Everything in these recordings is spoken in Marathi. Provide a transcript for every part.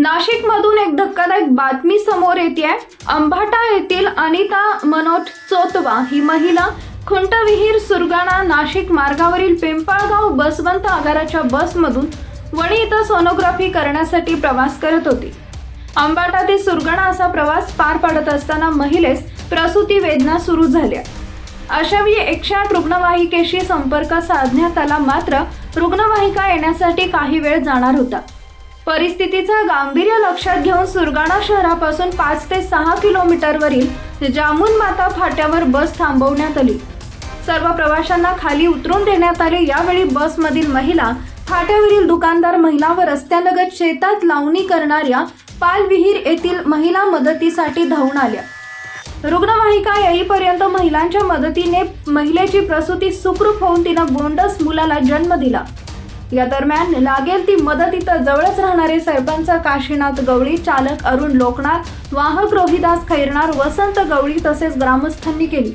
नाशिकमधून एक धक्कादायक बातमी समोर येते अंबाटा येथील अनिता मनोज चोतवा ही महिला खुंटविहीर सुरगाणा नाशिक मार्गावरील पिंपळगाव बसवंत आगाराच्या बसमधून वणी इथं सोनोग्राफी करण्यासाठी प्रवास करत होती. अंबाटा ते सुरगाणा असा प्रवास पार पाडत असताना महिलेस प्रसूती वेदना सुरू झाल्या. अशावेळी एकशे आठ रुग्णवाहिकेशी संपर्क साधण्यात आला मात्र रुग्णवाहिका येण्यासाठी काही वेळ जाणार होता. परिस्थितीचं गांभीर्य लक्षात घेऊन सुरगाणा शहरापासून पाच ते सहा किलोमीटरवरील जामून माता फाट्यावर बस थांबवण्यात आली. सर्व प्रवाशांना खाली उतरून देण्यात आले. यावेळी बसमधील महिला फाट्यावरील दुकानदार महिला व रस्त्यालगत शेतात लावणी करणाऱ्या पालविहीर येथील महिला मदतीसाठी धावून आल्या. रुग्णवाहिका येईपर्यंत महिलांच्या मदतीने महिलेची प्रसूती सुखरूप होऊन तिनं गोंडस मुलाला जन्म दिला. या दरम्यान लागेल ती मदत इथं जवळच राहणारे सरपंच काशीनाथ गवळी चालक अरुण लोकनाथ वाहक रोहिदास खैरनार वसंत गवळी तसेच ग्रामस्थांनी केली.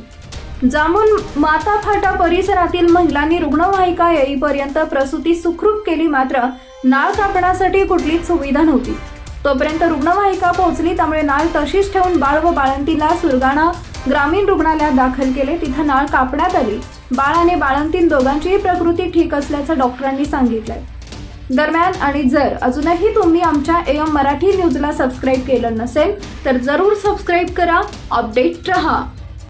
जामून माता फाटा परिसरातील महिलांनी रुग्णवाहिका येईपर्यंत प्रसूती सुखरूप केली मात्र नाळ कापण्यासाठी कुठलीच सुविधा नव्हती. तोपर्यंत रुग्णवाहिका पोहोचली त्यामुळे नाळ तशीच ठेवून बाळ व बाळंतीला सुरगाणा ग्रामीण रुग्णालयात दाखल केले. तिथं नाळ कापण्यात आली. बाळ आणि बाळंतीन दोघांचीही प्रकृती ठीक असल्याचं डॉक्टरांनी सांगितलंय. दरम्यान आणि जर अजूनही तुम्ही आमच्या एम मराठी न्यूजला सबस्क्राईब केलं नसेल तर जरूर सबस्क्राईब करा अपडेट रहा.